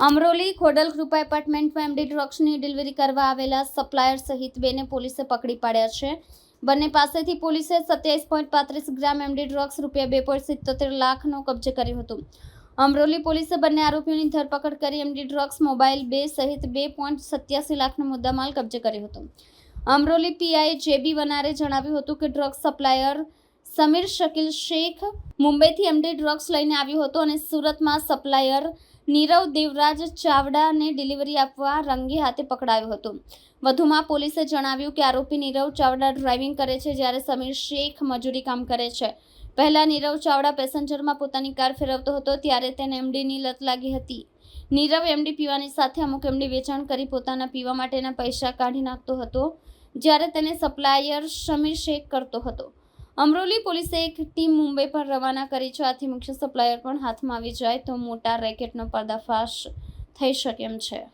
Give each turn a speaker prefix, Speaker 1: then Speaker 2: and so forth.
Speaker 1: અમરોલી ખોડલ કૃપા એપાર્ટમેન્ટમાં MD ડ્રગ્સની delivery કરવા આવેલા સપ્લાયર સહિત બેને પોલીસે પકડી પાડ્યા છે. બંને પાસેથી પોલીસે સત્યાવીસ પોઈન્ટ પાંત્રીસ ગ્રામ એમડી ડ્રગ્સ રૂપિયા બે પોઈન્ટ સિત્તોતેર લાખનો કબજે કર્યું હતું. અમરોલી પોલીસે બંને આરોપીઓની ધરપકડ કરી એમડી ડ્રગ્સ મોબાઈલ બે સહિત બે પોઈન્ટ સત્યાસી લાખનો મુદ્દામાલ કબજે કર્યો હતો. અમરોલી પીઆઈ જેબી વનારે જણાવ્યું હતું કે ડ્રગ્સ સપ્લાયર સમીર શકીલ શેખ મુંબઈથી એમડી ડ્રગ્સ લઈને આવ્યો હતો અને સુરતમાં સપ્લાયર નીરવ દેવરાજ ચાવડાને ડિલિવરી આપવા રંગે હાથે પકડાયો હતો. વધુમાં પોલીસે જણાવ્યું કે આરોપી નીરવ ચાવડા ડ્રાઇવિંગ કરે છે જ્યારે સમીર શેખ મજૂરી કામ કરે છે. પહેલાં નીરવ ચાવડા પેસેન્જરમાં પોતાની કાર ફેરવતો હતો, ત્યારે તેને એમડીની લત લાગી હતી. નીરવ એમડી પીવાની સાથે અમુક એમડી વેચાણ કરી પોતાના પીવા માટેના પૈસા કાઢી નાખતો હતો, જ્યારે તેને સપ્લાયર સમીર શેખ કરતો હતો. અમરોલી પોલીસે એક ટીમ મુંબઈ પર રવાના કરી છે. આથી મુખ્ય સપ્લાયર પણ હાથમાં આવી જાય તો મોટા રેકેટનો પર્દાફાશ થઈ શકે એમ છે.